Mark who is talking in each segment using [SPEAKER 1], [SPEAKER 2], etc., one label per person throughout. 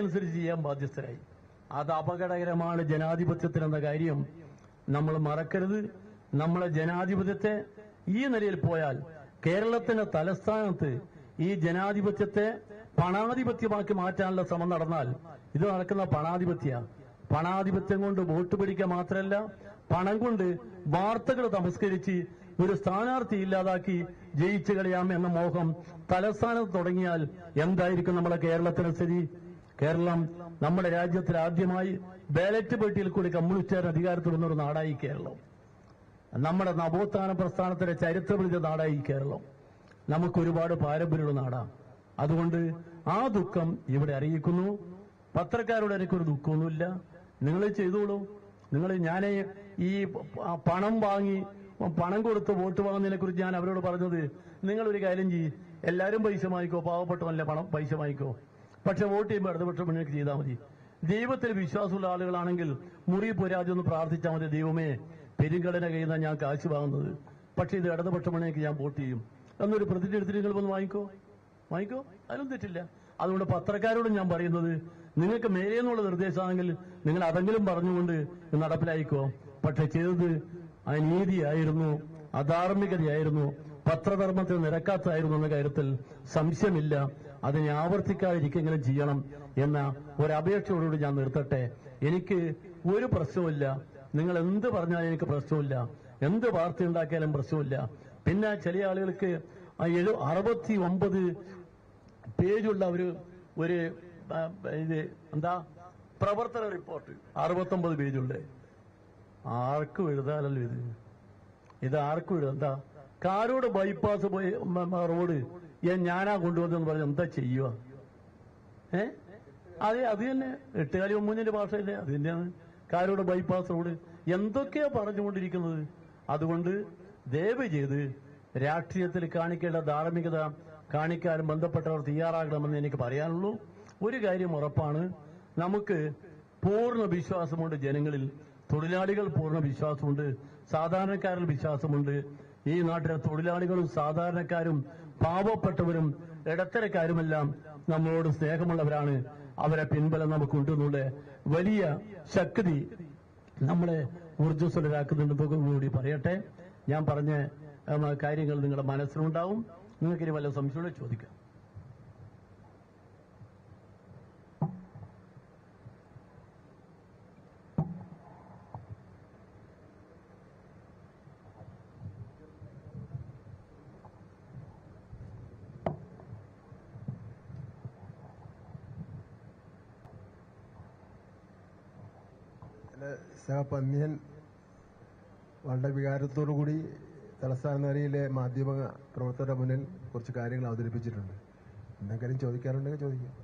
[SPEAKER 1] അനുസരിച്ച് ചെയ്യാൻ ബാധ്യസ്ഥരായി. അത് അപകടകരമാണ് ജനാധിപത്യത്തിനെന്ന കാര്യം നമ്മൾ മറക്കരുത്. നമ്മളെ ജനാധിപത്യത്തെ ഈ നിലയിൽ പോയാൽ കേരളത്തിന്റെ തലസ്ഥാനത്ത് ഈ ജനാധിപത്യത്തെ പണാധിപത്യമാക്കി മാറ്റാനുള്ള ശ്രമം നടന്നാൽ ഇത് നടക്കുന്ന പണാധിപത്യ. പണാധിപത്യം കൊണ്ട് വോട്ട് പിടിക്കുക മാത്രമല്ല പണം കൊണ്ട് വാർത്തകൾ തമസ്കരിച്ച് ഒരു സ്ഥാനാർത്ഥി ഇല്ലാതാക്കി ജയിച്ചു കളയാം എന്ന മോഹം തലസ്ഥാനത്ത് തുടങ്ങിയാൽ എന്തായിരിക്കും നമ്മുടെ കേരളത്തിന്റെ സ്ഥിതി? കേരളം നമ്മുടെ രാജ്യത്തിൽ ആദ്യമായി ബാലറ്റ് പെട്ടിയിൽ കൂടി കമ്മ്യൂണിസ്റ്റുകാർ അധികാരത്തിൽ വന്നൊരു നാടായി കേരളം. നമ്മുടെ നവോത്ഥാന പ്രസ്ഥാനത്തിന്റെ ചരിത്രപിടിച്ച നാടായി കേരളം. നമുക്ക് ഒരുപാട് പാരമ്പര്യമുള്ള നാടാണ്. അതുകൊണ്ട് ആ ദുഃഖം ഇവിടെ അറിയിക്കുന്നു. പത്രക്കാരോട് എനിക്കൊരു ദുഃഖമൊന്നുമില്ല. നിങ്ങൾ ചെയ്തോളൂ. നിങ്ങൾ ഞാൻ ഈ പണം വാങ്ങി പണം കൊടുത്ത് വോട്ട് വാങ്ങുന്നതിനെ കുറിച്ച് ഞാൻ അവരോട് പറഞ്ഞത് നിങ്ങൾ ഒരു കാര്യം ചെയ്യ്. എല്ലാവരും പൈസ വാങ്ങിക്കോ. പാവപ്പെട്ടവനല്ലേ പണം പൈസ വാങ്ങിക്കോ. പക്ഷെ വോട്ട് ചെയ്യുമ്പോൾ ഇടതുപക്ഷ മുന്നണിക്ക് ചെയ്താൽ മതി. ദൈവത്തിൽ വിശ്വാസമുള്ള ആളുകളാണെങ്കിൽ മുറി പോരാതെ പ്രാർത്ഥിച്ചാൽ മതി. ദൈവമേ പെരുങ്കടന കഴിയുന്ന ഞാൻ കാശ് വാങ്ങുന്നത്. പക്ഷെ ഇത് ഇടതുപക്ഷ മുന്നണിക്ക് ഞാൻ വോട്ട് ചെയ്യും. എന്നൊരു പ്രതിജ്ഞ എടുത്തിട്ട് നിങ്ങൾ വന്ന് വാങ്ങിക്കോ? വാങ്ങിക്കോ? അതിലും തെറ്റില്ല. അതുകൊണ്ട് പത്രക്കാരോട് ഞാൻ പറയുന്നത് നിങ്ങൾക്ക് മേലെ എന്നുള്ള നിർദ്ദേശമാണെങ്കിൽ നിങ്ങൾ അതെങ്കിലും പറഞ്ഞുകൊണ്ട് നടപ്പിലായിക്കോ പക്ഷെ ചെയ്തത് അനീതിയായിരുന്നു അധാർമികതയായിരുന്നു പത്രധർമ്മത്തിൽ നിരക്കാത്തതായിരുന്നു എന്ന കാര്യത്തിൽ സംശയമില്ല. അതിനെ ആവർത്തിക്കാതിരിക്കെങ്കിലും ചെയ്യണം എന്ന ഒരു ഒരപേക്ഷയോടുകൂടി ഞാൻ നിർത്തട്ടെ. എനിക്ക് ഒരു പ്രശ്നവുമില്ല. നിങ്ങൾ എന്ത് പറഞ്ഞാലും എനിക്ക് പ്രശ്നമില്ല എന്ത് വാർത്ത ഉണ്ടാക്കിയാലും പ്രശ്നമില്ല പിന്നെ ചില ആളുകൾക്ക് അറുപത്തി ഒമ്പത് പേജുള്ള ഒരു ഒരു ഇത് എന്താ? പ്രവർത്തന റിപ്പോർട്ട്. അറുപത്തൊമ്പത് പേജുണ്ട്. ആർക്കും എഴുതാനല്ലോ ഇത്? ഇത് ആർക്കും എഴുതാം എന്താ? Karode bypass road. ഞാൻ ഞാനാ കൊണ്ടുവന്നെന്ന് പറഞ്ഞ് എന്താ ചെയ്യുക ഏ? അതെ അത് തന്നെ. എട്ടുകാലി ഒമ്പതിന്റെ ഭാഷയല്ലേ? അത് തന്നെയാണ്. കാരോട് ബൈപ്പാസ് റോഡ് എന്തൊക്കെയാ പറഞ്ഞുകൊണ്ടിരിക്കുന്നത്? അതുകൊണ്ട് ദയവ് ചെയ്ത് രാഷ്ട്രീയത്തിൽ കാണിക്കേണ്ട ധാർമ്മികത കാണിക്കാനും ബന്ധപ്പെട്ടവർ തയ്യാറാകണമെന്ന് എനിക്ക് പറയാനുള്ളൂ. ഒരു കാര്യം ഉറപ്പാണ്. നമുക്ക് പൂർണ വിശ്വാസമുണ്ട് ജനങ്ങളിൽ. തൊഴിലാളികൾ പൂർണ വിശ്വാസമുണ്ട്. സാധാരണക്കാരിൽ വിശ്വാസമുണ്ട്. ഈ നാട്ടിലെ തൊഴിലാളികളും സാധാരണക്കാരും പാവപ്പെട്ടവരും ഇടത്തരക്കാരുമെല്ലാം നമ്മളോട് സ്നേഹമുള്ളവരാണ്. അവരെ പിൻബലം നമുക്കുണ്ടെന്നുള്ള വലിയ ശക്തി നമ്മളെ ഊർജസ്വലരാക്കുന്നുണ്ടെന്നൊക്കെ കൂടി പറയട്ടെ. ഞാൻ പറഞ്ഞ കാര്യങ്ങൾ നിങ്ങളുടെ മനസ്സിലുണ്ടാവും. നിങ്ങൾക്ക് വല്ല സംശയങ്ങളെ ചോദിക്കാം.
[SPEAKER 2] സഹപന്യൻ വളരെ വികാരത്തോടു കൂടി തലസ്ഥാന നഗരിയിലെ മാധ്യമ പ്രവർത്തകരുടെ മുന്നിൽ കുറച്ച് കാര്യങ്ങൾ അവതരിപ്പിച്ചിട്ടുണ്ട്. എന്തെങ്കിലും ചോദിക്കാറുണ്ടെങ്കിൽ ചോദിക്കാം.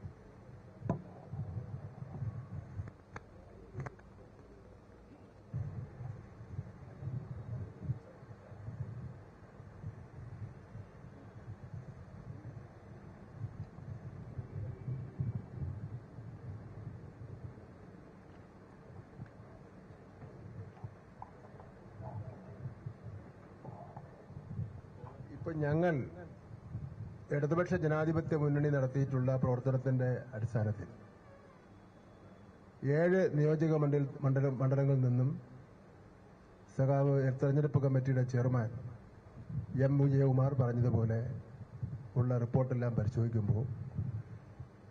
[SPEAKER 2] ഇപ്പൊ ഞങ്ങൾ ഇടതുപക്ഷ ജനാധിപത്യ മുന്നണി നടത്തിയിട്ടുള്ള പ്രവർത്തനത്തിന്റെ അടിസ്ഥാനത്തിൽ ഏഴ് നിയോജക മണ്ഡല മണ്ഡല മണ്ഡലങ്ങളിൽ നിന്നും സഖാവ് തെരഞ്ഞെടുപ്പ് കമ്മിറ്റിയുടെ ചെയർമാൻ എം വിജയകുമാർ പറഞ്ഞതുപോലെ ഉള്ള റിപ്പോർട്ടെല്ലാം പരിശോധിക്കുമ്പോൾ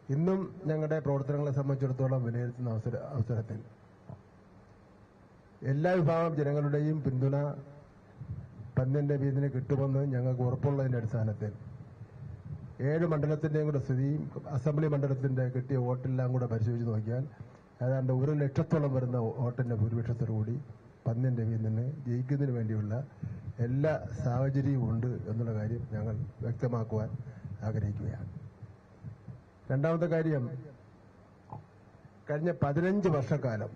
[SPEAKER 2] ഇന്നും ഞങ്ങളുടെ പ്രവർത്തനങ്ങളെ സംബന്ധിച്ചിടത്തോളം വിലയിരുത്തുന്ന അവസര അവസരത്തിൽ എല്ലാ വിഭാഗം ജനങ്ങളുടെയും പിന്തുണ പന്നിന്റെ വീതിന് കിട്ടുമെന്ന് ഞങ്ങൾക്ക് ഉറപ്പുള്ളതിന്റെ അടിസ്ഥാനത്തിൽ. ഏഴ് മണ്ഡലത്തിന്റെയും കൂടെ സ്ഥിതിയും അസംബ്ലി മണ്ഡലത്തിന്റെ കിട്ടിയ വോട്ടെല്ലാം കൂടെ പരിശോധിച്ച് നോക്കിയാൽ ഏതാണ്ട് ഒരു ലക്ഷത്തോളം വരുന്ന വോട്ടിന്റെ ഭൂരിപക്ഷത്തോടു കൂടി പന്നിന്റെ വീതിന് ജയിക്കുന്നതിന് വേണ്ടിയുള്ള എല്ലാ സാഹചര്യവും ഉണ്ട് എന്നുള്ള കാര്യം ഞങ്ങൾ വ്യക്തമാക്കുവാൻ ആഗ്രഹിക്കുകയാണ്. രണ്ടാമത്തെ കാര്യം കഴിഞ്ഞ പതിനഞ്ച് വർഷക്കാലം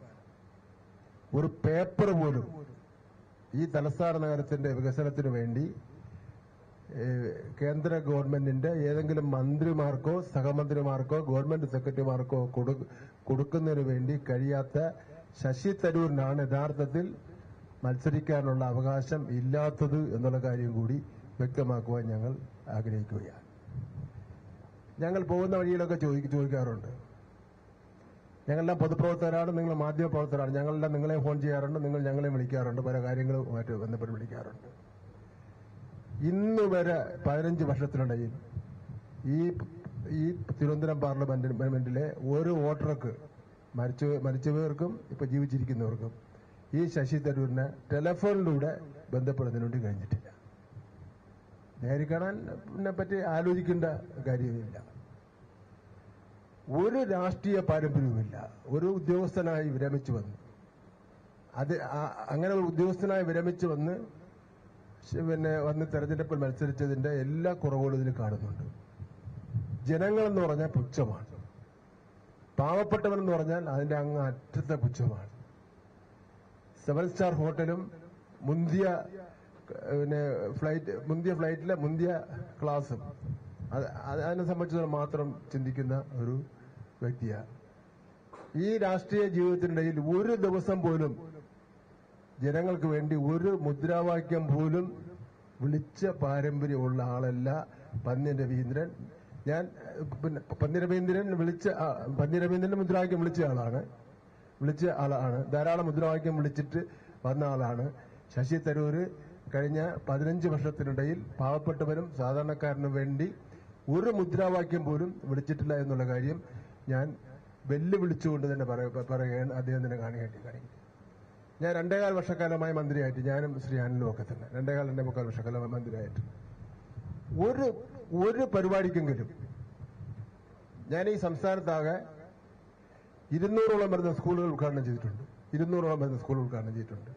[SPEAKER 2] ഒരു പേപ്പർ പോലും ഈ തലസ്ഥാന നഗരത്തിന്റെ വികസനത്തിനു വേണ്ടി കേന്ദ്ര ഗവൺമെന്റിന്റെ ഏതെങ്കിലും മന്ത്രിമാർക്കോ സഹമന്ത്രിമാർക്കോ ഗവൺമെന്റ് സെക്രട്ടറിമാർക്കോ കൊടു- കൊടുക്കുന്നതിന് വേണ്ടി കഴിയാത്ത ശശി തരൂരിനാണ് യഥാർത്ഥത്തിൽ മത്സരിക്കാനുള്ള അവകാശം ഇല്ലാത്തത് എന്നുള്ള കാര്യം കൂടി വ്യക്തമാക്കുവാൻ ഞങ്ങൾ ആഗ്രഹിക്കുകയാണ്. ഞങ്ങൾ പോകുന്ന വഴിയിലൊക്കെ ചോദിക്ക ചോദിക്കാറുണ്ട്. ഞങ്ങളെല്ലാം പൊതുപ്രവർത്തകരാണ് നിങ്ങൾ മാധ്യമ പ്രവർത്തകരാണ് ഞങ്ങളെല്ലാം നിങ്ങളെ ഫോൺ ചെയ്യാറുണ്ട് നിങ്ങൾ ഞങ്ങളെ വിളിക്കാറുണ്ട്. പല കാര്യങ്ങളുമായിട്ട് ബന്ധപ്പെട്ട് വിളിക്കാറുണ്ട്. ഇന്ന് വരെ പതിനഞ്ച് വർഷത്തിനിടയിൽ ഈ ഈ തിരുവനന്തപുരം പാർലമെന്റിലെ ഒരു വോട്ടർക്ക് മരിച്ചു മരിച്ചവർക്കും ഇപ്പൊ ജീവിച്ചിരിക്കുന്നവർക്കും ഈ ശശി തരൂരിനെ ടെലഫോണിലൂടെ ബന്ധപ്പെടുന്നതിന് വേണ്ടി കഴിഞ്ഞിട്ടില്ല. നേരി കാണാൻ പറ്റി ആലോചിക്കേണ്ട കാര്യമില്ല. ഒരു രാഷ്ട്രീയ പാരമ്പര്യവുമില്ല. ഒരു ഉദ്യോഗസ്ഥനായി വിരമിച്ചു വന്നു. അത് അങ്ങനെ ഒരു ഉദ്യോഗസ്ഥനായി വിരമിച്ചു വന്ന് പിന്നെ വന്ന് തെരഞ്ഞെടുപ്പിൽ മത്സരിച്ചതിന്റെ എല്ലാ കുറവുകളും ഇതിൽ കാണുന്നുണ്ട്. ജനങ്ങൾ എന്ന് പറഞ്ഞാൽ പുച്ഛമാണ്. പാവപ്പെട്ടവൻ എന്ന് പറഞ്ഞാൽ അതിന്റെ അങ്ങ് അറ്റത്തെ പുച്ഛമാണ്. സെവൻ സ്റ്റാർ ഹോട്ടലും മുന്തിയ പിന്നെ ഫ്ലൈറ്റ് മുന്തിയ ഫ്ലൈറ്റിലെ മുന്തിയ ക്ലാസും. അതിനെ സംബന്ധിച്ചിടത്തോളം മാത്രം ചിന്തിക്കുന്ന ഒരു വ്യക്തിയാണ് ഈ രാഷ്ട്രീയ ജീവിതത്തിനിടയിൽ ഒരു ദിവസം പോലും ജനങ്ങൾക്ക് വേണ്ടി ഒരു മുദ്രാവാക്യം പോലും വിളിച്ച പാരമ്പര്യമുള്ള ആളല്ല പന്നി രവീന്ദ്രൻ. ഞാൻ പിന്നെ പന്നി രവീന്ദ്രൻ വിളിച്ച പന്നി രവീന്ദ്രൻ മുദ്രാവാക്യം വിളിച്ച ആളാണ്. വിളിച്ച ആളാണ്. ധാരാളം മുദ്രാവാക്യം വിളിച്ചിട്ട് വന്ന ആളാണ്. ശശി തരൂര് കഴിഞ്ഞ പതിനഞ്ച് വർഷത്തിനിടയിൽ പാവപ്പെട്ടവരും സാധാരണക്കാരനും വേണ്ടി ഒരു മുദ്രാവാക്യം പോലും വിളിച്ചിട്ടില്ല എന്നുള്ള കാര്യം ഞാൻ വെല്ലുവിളിച്ചുകൊണ്ട് തന്നെ പറയ- പറയുകയാണ്. അദ്ദേഹം തന്നെ കാണുകയായിട്ട് കാണിക്കും. ഞാൻ രണ്ടേകാൽ വർഷക്കാലമായി മന്ത്രിയായിട്ട് ഞാനും ശ്രീ അനിലും ഒക്കെ തന്നെ. രണ്ടേകാൽ രണ്ടേ മുക്കാൽ വർഷക്കാലമായി മന്ത്രിയായിട്ട്. ഒരു ഒരു പരിപാടിക്കെങ്കിലും ഞാൻ ഈ സംസ്ഥാനത്താകെ ഇരുന്നൂറോളം വരുന്ന സ്കൂളുകൾ ഉദ്ഘാടനം ചെയ്തിട്ടുണ്ട്. ഇരുന്നൂറോളം വരുന്ന സ്കൂളുകൾ ഉദ്ഘാടനം ചെയ്തിട്ടുണ്ട്.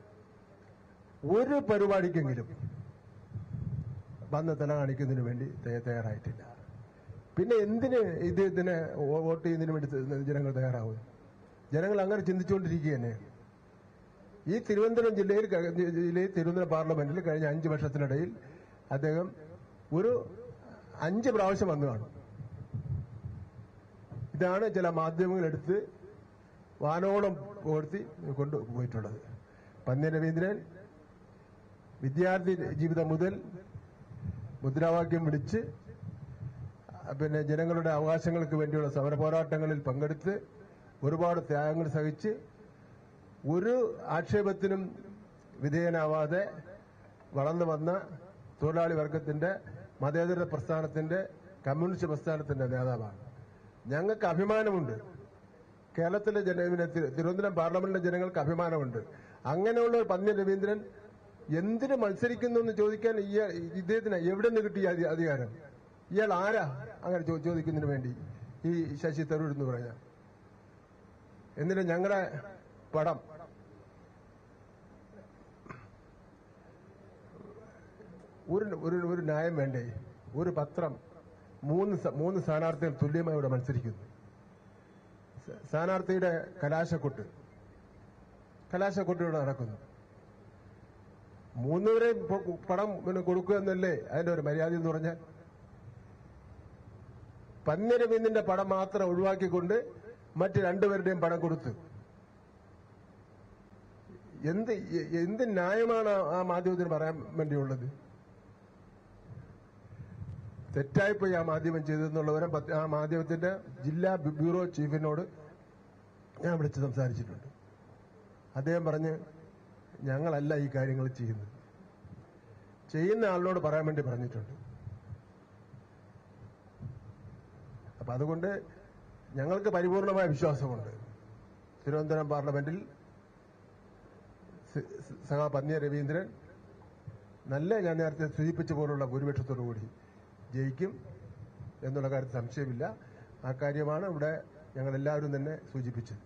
[SPEAKER 2] ഒരു പരിപാടിക്കെങ്കിലും വന്ന് തല കാണിക്കുന്നതിന് വേണ്ടി തയ്യ- തയ്യാറായിട്ടില്ല. പിന്നെ എന്തിന് ഇത് ഇതിനെ വോട്ട് ചെയ്യുന്നതിന് വേണ്ടി ജനങ്ങൾ തയ്യാറാവും ജനങ്ങൾ അങ്ങനെ ചിന്തിച്ചുകൊണ്ടിരിക്കുക തന്നെ ഈ തിരുവനന്തപുരം ജില്ലയിൽ ജില്ലയിൽ തിരുവനന്തപുരം പാർലമെന്റിൽ കഴിഞ്ഞ അഞ്ച് വർഷത്തിനിടയിൽ അദ്ദേഹം ഒരു അഞ്ച് പ്രാവശ്യം വന്നു കാണും. ഇതാണ് ചില മാധ്യമങ്ങൾ എടുത്ത് വാനോളം പുകഴ്ത്തി കൊണ്ടുപോയിട്ടുള്ളത് പന്നി രവീന്ദ്രൻ വിദ്യാർത്ഥി ജീവിതം മുതൽ മുദ്രാവാക്യം വിളിച്ച് പിന്നെ ജനങ്ങളുടെ അവകാശങ്ങൾക്ക് വേണ്ടിയുള്ള സമര പോരാട്ടങ്ങളിൽ പങ്കെടുത്ത് ഒരുപാട് ത്യാഗങ്ങൾ സഹിച്ച് ഒരു ആക്ഷേപത്തിനും വിധേയനാവാതെ വളർന്നു വന്ന തൊഴിലാളി വർഗത്തിന്റെ മതേതര പ്രസ്ഥാനത്തിന്റെ കമ്മ്യൂണിസ്റ്റ് പ്രസ്ഥാനത്തിന്റെ നേതാവാണ്. ഞങ്ങൾക്ക് അഭിമാനമുണ്ട്. കേരളത്തിലെ ജന തിരുവനന്തപുരം പാർലമെന്റിലെ ജനങ്ങൾക്ക് അഭിമാനമുണ്ട്. അങ്ങനെയുള്ള ഒരു പന്നി രവീന്ദ്രൻ എന്തിനു മത്സരിക്കുന്നു എന്ന് ചോദിക്കാൻ ഇദ്ദേഹത്തിന് എവിടെ നിന്ന് കിട്ടിയ അധികാരം? ഇയാൾ ആരാ? അങ്ങനെ ചോദിക്കുന്നതിന് വേണ്ടി ഈ ശശി തരൂർ എന്ന് പറഞ്ഞ. എന്നിട്ട് ഞങ്ങളുടെ പടം. ഒരു ഒരു ഒരു ന്യായം വേണ്ടേ? ഒരു പത്രം മൂന്ന് മൂന്ന് സ്ഥാനാർത്ഥികൾ തുല്യമായി ഇവിടെ മത്സരിക്കുന്നു. സ്ഥാനാർത്ഥിയുടെ കലാശക്കൊട്ട്. കലാശക്കൊട്ട് ഇവിടെ നടക്കുന്നു. മൂന്നുവരെയും പടം പിന്നെ കൊടുക്കുക എന്നല്ലേ അതിന്റെ ഒരു മര്യാദ എന്ന് പറഞ്ഞാൽ? പന്നിരമീന്നിന്റെ പടം മാത്രം ഒഴിവാക്കിക്കൊണ്ട് മറ്റ് രണ്ടുപേരുടെയും പണം കൊടുത്ത്. എന്ത് എന്ത് ന്യായമാണ് ആ- മാധ്യമത്തിന് പറയാൻ വേണ്ടിയുള്ളത്? തെറ്റായിപ്പോയി ആ മാധ്യമം ചെയ്തെന്നുള്ളവരെ ആ മാധ്യമത്തിന്റെ ജില്ലാ ബ്യൂറോ ചീഫിനോട് ഞാൻ വിളിച്ച് സംസാരിച്ചിട്ടുണ്ട്. അദ്ദേഹം പറഞ്ഞ് ഞങ്ങളല്ല ഈ കാര്യങ്ങൾ ചെയ്യുന്നത്. ചെയ്യുന്ന ആളിനോട് പറയാൻ വേണ്ടി പറഞ്ഞിട്ടുണ്ട്. അപ്പൊ അതുകൊണ്ട് ഞങ്ങൾക്ക് പരിപൂർണമായ വിശ്വാസമുണ്ട്. തിരുവനന്തപുരം പാർലമെന്റിൽ സഹാ പന്ന്യ രവീന്ദ്രൻ നല്ല ഞാൻ നേരത്തെ സൂചിപ്പിച്ച പോലുള്ള ഭൂരിപക്ഷത്തോടുകൂടി ജയിക്കും എന്നുള്ള കാര്യത്തിൽ സംശയമില്ല. ആ കാര്യമാണ് ഇവിടെ ഞങ്ങൾ എല്ലാവരും തന്നെ സൂചിപ്പിച്ചത്.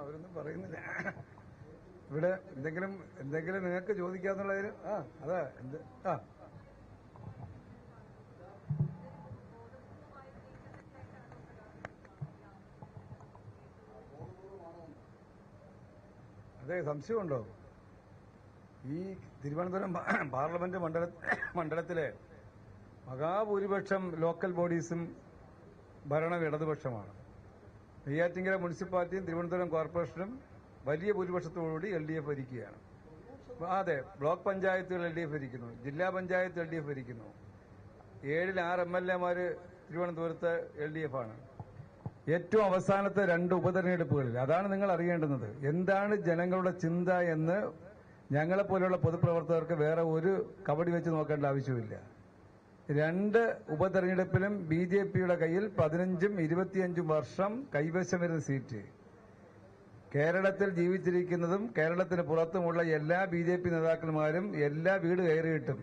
[SPEAKER 3] അവരൊന്നും പറയുന്നില്ല. ഇവിടെ എന്തെങ്കിലും എന്തെങ്കിലും നിങ്ങൾക്ക് ചോദിക്കാന്നുള്ളതിന് ആ അതാ എന്ത് ആ. അതെ സംശയമുണ്ടോ? ഈ തിരുവനന്തപുരം പാർലമെന്റ് മണ്ഡല മണ്ഡലത്തിലെ മഹാഭൂരിപക്ഷം ലോക്കൽ ബോഡീസും ഭരണം ഇടതുപക്ഷമാണ്. നെയ്യാറ്റിങ്കര മുനിസിപ്പാലിറ്റിയും തിരുവനന്തപുരം കോർപ്പറേഷനും വലിയ ഭൂരിപക്ഷത്തോടുകൂടി എൽ ഡി എഫ് ഭരിക്കുകയാണ്. അതെ ബ്ലോക്ക് പഞ്ചായത്തുകൾ എൽ ഡി എഫ് ഭരിക്കുന്നു ജില്ലാ പഞ്ചായത്ത് എൽ ഡി എഫ് ഭരിക്കുന്നു. ഏഴിൽ ആറ് എം എൽ എമാര് തിരുവനന്തപുരത്ത് എൽ ഡി എഫ് ആണ്. ഏറ്റവും അവസാനത്തെ രണ്ട് ഉപതെരഞ്ഞെടുപ്പുകളിൽ. അതാണ് നിങ്ങൾ അറിയേണ്ടുന്നത്. എന്താണ് ജനങ്ങളുടെ ചിന്ത എന്ന് ഞങ്ങളെപ്പോലെയുള്ള പൊതുപ്രവർത്തകർക്ക് വേറെ ഒരു കബഡി വെച്ച് നോക്കേണ്ട ആവശ്യമില്ല. രണ്ട് ഉപതെരഞ്ഞെടുപ്പിലും ബി ജെ പിയുടെ കയ്യിൽ പതിനഞ്ചും ഇരുപത്തിയഞ്ചും വർഷം കൈവശം വരുന്ന സീറ്റ്. കേരളത്തിൽ ജീവിച്ചിരിക്കുന്നതും കേരളത്തിന് പുറത്തുമുള്ള എല്ലാ ബി ജെ പി നേതാക്കന്മാരും എല്ലാ വീട് കയറിയിട്ടും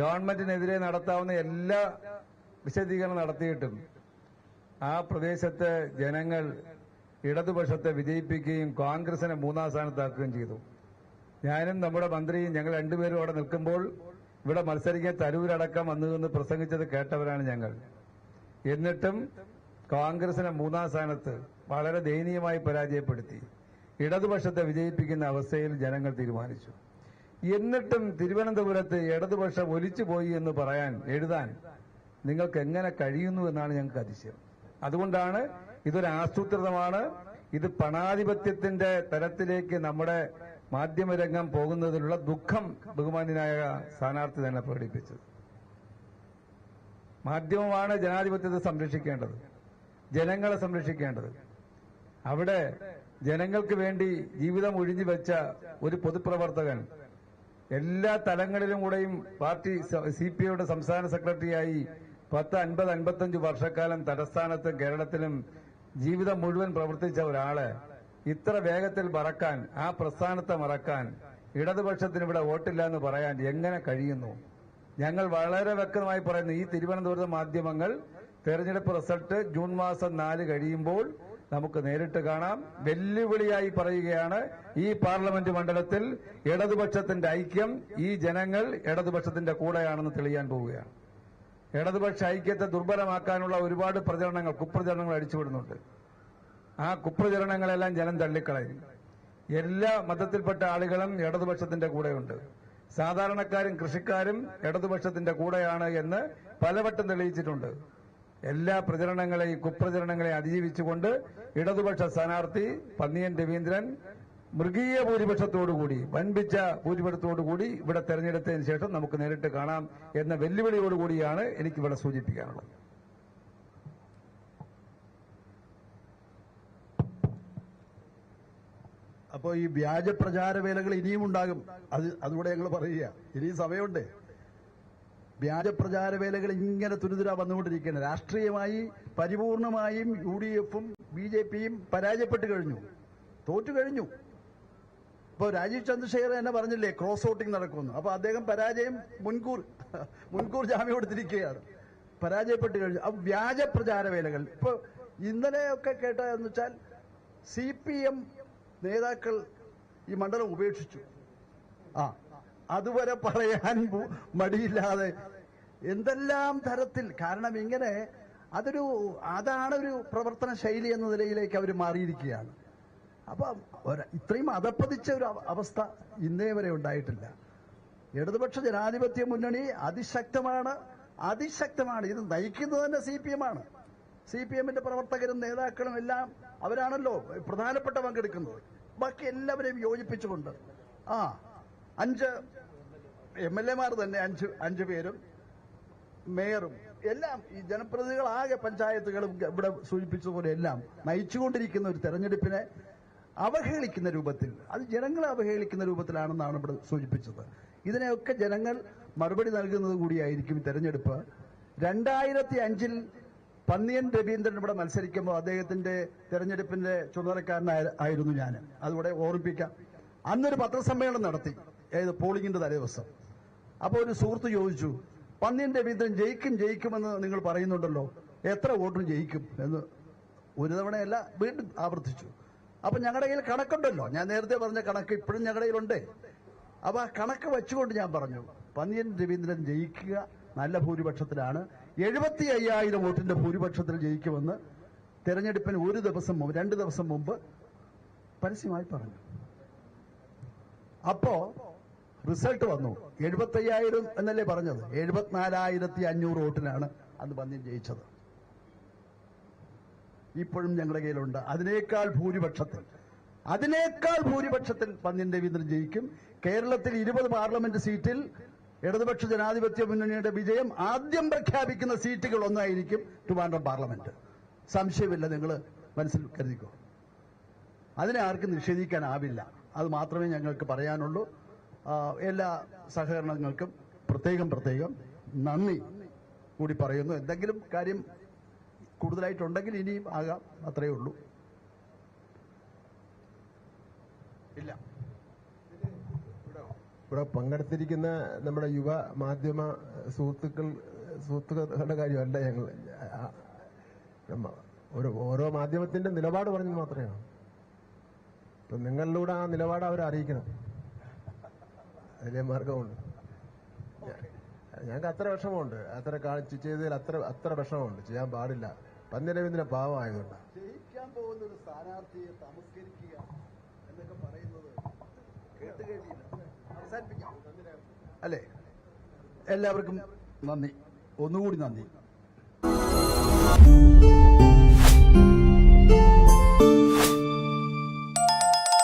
[SPEAKER 3] ഗവൺമെന്റിനെതിരെ നടത്താവുന്ന എല്ലാ വിശദീകരണം നടത്തിയിട്ടും ആ പ്രദേശത്തെ ജനങ്ങൾ ഇടതുപക്ഷത്തെ വിജയിപ്പിക്കുകയും കോൺഗ്രസിനെ മൂന്നാം സ്ഥാനത്താക്കുകയും ചെയ്തു. ഞാനും നമ്മുടെ മന്ത്രിയും ഞങ്ങൾ രണ്ടുപേരും അവിടെ നിൽക്കുമ്പോൾ ഇവിടെ മത്സരിക്കാൻ തരൂരടക്കം വന്നു എന്ന് പ്രസംഗിച്ചത് കേട്ടവരാണ് ഞങ്ങൾ. എന്നിട്ടും കോൺഗ്രസിനെ മൂന്നാം സ്ഥാനത്ത് വളരെ ദയനീയമായി പരാജയപ്പെടുത്തി. ഇടതുപക്ഷത്തെ വിജയിപ്പിക്കുന്ന അവസ്ഥയിൽ ജനങ്ങൾ തീരുമാനിച്ചു. എന്നിട്ടും തിരുവനന്തപുരത്ത് ഇടതുപക്ഷം ഒലിച്ചുപോയി എന്ന് പറയാൻ എഴുതാൻ നിങ്ങൾക്ക് എങ്ങനെ കഴിയുന്നു എന്നാണ് ഞങ്ങൾക്ക് അതിശയം. അതുകൊണ്ടാണ് ഇതൊരു ആസൂത്രിതമാണ്. ഇത് പണാധിപത്യത്തിന്റെ തരത്തിലേക്ക് നമ്മുടെ മാധ്യമരംഗം പോകുന്നതിലുള്ള ദുഃഖം ബഹുമാന്യനായ സ്ഥാനാർത്ഥി തന്നെ പ്രകടിപ്പിച്ചത്. മാധ്യമമാണ് ജനാധിപത്യത്തെ സംരക്ഷിക്കേണ്ടത്. ജനങ്ങളെ സംരക്ഷിക്കേണ്ടത്. അവിടെ ജനങ്ങൾക്ക് വേണ്ടി ജീവിതം ഒഴിഞ്ഞു വെച്ച ഒരു പൊതുപ്രവർത്തകൻ എല്ലാ തലങ്ങളിലും കൂടെയും പാർട്ടി സി പി ഐയുടെ സംസ്ഥാന സെക്രട്ടറിയായി പത്ത് അൻപത് അൻപത്തഞ്ച് വർഷക്കാലം തലസ്ഥാനത്തും കേരളത്തിലും ജീവിതം മുഴുവൻ പ്രവർത്തിച്ച ഒരാൾ ഇത്ര വേഗത്തിൽ മറക്കാൻ ആ പ്രസ്ഥാനത്തെ മറക്കാൻ ഇടതുപക്ഷത്തിന് ഇവിടെ വോട്ടില്ല എന്ന് പറയാൻ എങ്ങനെ കഴിയുന്നു? ഞങ്ങൾ വളരെ വ്യക്തമായി പറയുന്നു ഈ തിരുവനന്തപുരത്ത് മാധ്യമങ്ങൾ തെരഞ്ഞെടുപ്പ് റിസൾട്ട് ജൂൺ മാസം നാല് കഴിയുമ്പോൾ നമുക്ക് നേരിട്ട് കാണാം. വെല്ലുവിളിയായി പറയുകയാണ് ഈ പാർലമെന്റ് മണ്ഡലത്തിൽ ഇടതുപക്ഷത്തിന്റെ ഐക്യം ഈ ജനങ്ങൾ ഇടതുപക്ഷത്തിന്റെ കൂടെയാണെന്ന് തെളിയാൻ പോവുകയാണ്. ഇടതുപക്ഷ ഐക്യത്തെ ദുർബലമാക്കാനുള്ള ഒരുപാട് പ്രചരണങ്ങൾ കുപ്രചരണങ്ങൾ അടിച്ചുവിടുന്നുണ്ട്. ആ കുപ്രചരണങ്ങളെല്ലാം ജനം തള്ളിക്കളയും. എല്ലാ മതത്തിൽപ്പെട്ട ആളുകളും ഇടതുപക്ഷത്തിന്റെ കൂടെയുണ്ട്. സാധാരണക്കാരും കൃഷിക്കാരും ഇടതുപക്ഷത്തിന്റെ കൂടെയാണ് എന്ന് പലവട്ടം തെളിയിച്ചിട്ടുണ്ട്. എല്ലാ പ്രചരണങ്ങളെയും കുപ്രചരണങ്ങളെയും അതിജീവിച്ചുകൊണ്ട് ഇടതുപക്ഷ സ്ഥാനാർത്ഥി പന്നിയൻ രവീന്ദ്രൻ മൃഗീയ ഭൂരിപക്ഷത്തോടുകൂടി വൻപിച്ച ഭൂരിപക്ഷത്തോടുകൂടി ഇവിടെ തെരഞ്ഞെടുത്തതിന് ശേഷം നമുക്ക് നേരിട്ട് കാണാം എന്ന വെല്ലുവിളിയോടുകൂടിയാണ് എനിക്ക് ഇവിടെ സൂചിപ്പിക്കാനുള്ളത്.
[SPEAKER 4] അപ്പോൾ ഈ വ്യാജ പ്രചാര വേലകൾ ഇനിയും ഉണ്ടാകും. അത് അതുകൂടെ ഞങ്ങൾ പറയുക. ഇനിയും സമയമുണ്ട്. വ്യാജ പ്രചാര വേലകൾ ഇങ്ങനെ തുരിതുര വന്നുകൊണ്ടിരിക്കുകയാണ്. രാഷ്ട്രീയമായി പരിപൂർണമായും യു ഡി എഫും ബി ജെ പിയും പരാജയപ്പെട്ട് കഴിഞ്ഞു. തോറ്റു കഴിഞ്ഞു. ഇപ്പോൾ രാജീവ് ചന്ദ്രശേഖർ തന്നെ പറഞ്ഞില്ലേ ക്രോസ് വോട്ടിംഗ് നടക്കുമെന്ന്. അപ്പൊ അദ്ദേഹം പരാജയം മുൻകൂർ മുൻകൂർ ജാമ്യം കൊടുത്തിരിക്കുകയാണ്. പരാജയപ്പെട്ട് കഴിഞ്ഞു. അപ്പൊ വ്യാജ പ്രചാര വേലകൾ ഇപ്പൊ ഇന്നലെയൊക്കെ കേട്ടതെന്ന് വെച്ചാൽ സി പി എം നേതാക്കൾ ഈ മണ്ഡലം ഉപേക്ഷിച്ചു. ആ അതുവരെ പറയാൻ മടിയില്ലാതെ. എന്തെല്ലാം തരത്തിൽ കാരണം ഇങ്ങനെ അതൊരു അതാണ് ഒരു പ്രവർത്തന ശൈലി എന്ന നിലയിലേക്ക് അവർ മാറിയിരിക്കുകയാണ്. അപ്പൊ ഇത്രയും അതപ്പതിച്ച ഒരു അവ- അവസ്ഥ ഇന്നേ വരെ ഉണ്ടായിട്ടില്ല. ഇടതുപക്ഷ ജനാധിപത്യ മുന്നണി അതിശക്തമാണ് അതിശക്തമാണ്. ഇത് നയിക്കുന്നത് തന്നെ സി പി എം ആണ്. സി പി എമ്മിന്റെ പ്രവർത്തകരും നേതാക്കളും എല്ലാം അവരാണല്ലോ പ്രധാനപ്പെട്ട പങ്കെടുക്കുന്നത്. ബാക്കി എല്ലാവരെയും യോജിപ്പിച്ചുകൊണ്ട്. ആ അഞ്ച് എം എൽ എമാർ തന്നെ അഞ്ച് അഞ്ചു പേരും മേയറും എല്ലാം ഈ ജനപ്രതിനിധികളാകെ പഞ്ചായത്തുകളും ഇവിടെ സൂചിപ്പിച്ചതുപോലെ എല്ലാം നയിച്ചുകൊണ്ടിരിക്കുന്ന ഒരു തെരഞ്ഞെടുപ്പിനെ അവഹേളിക്കുന്ന രൂപത്തിൽ അത് ജനങ്ങളെ അവഹേളിക്കുന്ന രൂപത്തിലാണെന്നാണ് ഇവിടെ സൂചിപ്പിച്ചത്. ഇതിനെയൊക്കെ ജനങ്ങൾ മറുപടി നൽകുന്നത് കൂടിയായിരിക്കും തെരഞ്ഞെടുപ്പ്. രണ്ടായിരത്തി അഞ്ചിൽ പന്നിയൻ രവീന്ദ്രൻ ഇവിടെ മത്സരിക്കുമ്പോൾ അദ്ദേഹത്തിന്റെ തെരഞ്ഞെടുപ്പിന്റെ ചുമതലക്കാരനായിരുന്നു ഞാൻ. അതുകൂടെ ഓർമ്മിപ്പിക്കാം. അന്നൊരു പത്രസമ്മേളനം നടത്തി ഏത് പോളിംഗിന്റെ തലേദിവസം. അപ്പോൾ ഒരു സുഹൃത്ത് ചോദിച്ചു പന്നിയൻ രവീന്ദ്രൻ ജയിക്കും ജയിക്കുമെന്ന് നിങ്ങൾ പറയുന്നുണ്ടല്ലോ എത്ര വോട്ടും ജയിക്കും? എന്ന് ഒരു തവണയല്ല വീണ്ടും ആവർത്തിച്ചു. അപ്പൊ ഞങ്ങളുടെ കയ്യിൽ കണക്കുണ്ടല്ലോ. ഞാൻ നേരത്തെ പറഞ്ഞ കണക്ക് ഇപ്പോഴും ഞങ്ങളുടെ കയ്യിലുണ്ട്. അപ്പൊ ആ കണക്ക് വെച്ചുകൊണ്ട് ഞാൻ പറഞ്ഞു പന്നിയൻ രവീന്ദ്രൻ ജയിക്കുക. നല്ല ഭൂരിപക്ഷത്തിലാണ്. എഴുപത്തി അയ്യായിരം വോട്ടിന്റെ ഭൂരിപക്ഷത്തിൽ ജയിക്കുമെന്ന് തെരഞ്ഞെടുപ്പിന് ഒരു ദിവസം മുമ്പ് രണ്ട് ദിവസം മുമ്പ് പരസ്യമായി പറഞ്ഞു. അപ്പോ റിസൾട്ട് വന്നു. എഴുപത്തി അയ്യായിരം എന്നല്ലേ പറഞ്ഞത്? എഴുപത്തിനാലായിരത്തി അഞ്ഞൂറ് വോട്ടിനാണ് അന്ന് പന്നിയൻ ജയിച്ചത്. ഇപ്പോഴും ഞങ്ങളുടെ കയ്യിലുണ്ട്. അതിനേക്കാൾ ഭൂരിപക്ഷത്തിൽ അതിനേക്കാൾ ഭൂരിപക്ഷത്തിൽ പന്ന്യൻ രവീന്ദ്രൻ ജയിക്കും. കേരളത്തിൽ ഇരുപത് പാർലമെന്റ് സീറ്റിൽ ഇടതുപക്ഷ ജനാധിപത്യ മുന്നണിയുടെ വിജയം ആദ്യം പ്രഖ്യാപിക്കുന്ന സീറ്റുകൾ ഒന്നായിരിക്കും ട്രിവാൻഡ്രം പാർലമെന്റ്. സംശയമില്ല നിങ്ങൾ മനസ്സിൽ കരുതിക്കോ? അതിനെ ആർക്കും നിഷേധിക്കാനാവില്ല. അത് മാത്രമേ ഞങ്ങൾക്ക് പറയാനുള്ളൂ. എല്ലാ സഹകരണങ്ങൾക്കും പ്രത്യേകം പ്രത്യേകം നന്ദി കൂടി പറയുന്നു. എന്തെങ്കിലും കാര്യം കൂടുതലായിട്ടുണ്ടെങ്കിൽ ഇനിയും ആകാം. അത്രയേ ഉള്ളൂ. ഇല്ല.
[SPEAKER 2] ഇവിടെ പങ്കെടുത്തിരിക്കുന്ന നമ്മുടെ യുവ മാധ്യമ സുഹൃത്തുക്കൾ സുഹൃത്തുക്കളുടെ കാര്യമല്ല ഞങ്ങൾ. ഒരു ഓരോ മാധ്യമത്തിന്റെ നിലപാട് പറഞ്ഞത് മാത്രമേ ഇപ്പൊ നിങ്ങളിലൂടെ ആ നിലപാട് അവരെ അറിയിക്കണം. അതിലെ മാർഗമുണ്ട് ഞങ്ങൾക്ക് അത്ര വിഷമമുണ്ട്. അത്ര കാണിച്ച് ചെയ്തതിൽ അത്ര അത്ര വിഷമമുണ്ട്. ചെയ്യാൻ പാടില്ല. പന്തരവിന്ദ്രൻ പാവമായതുകൊണ്ടാണ്
[SPEAKER 4] ജയിക്കാൻ പോകുന്ന ഒരു സ്ഥാനാർത്ഥിയെ തമസ്കരിക്കുക എന്നൊക്കെ പറയുന്നത് അവസാനിപ്പിക്കാം. അല്ലേ? എല്ലാവർക്കും നന്ദി. ഒന്നുകൂടി നന്ദി.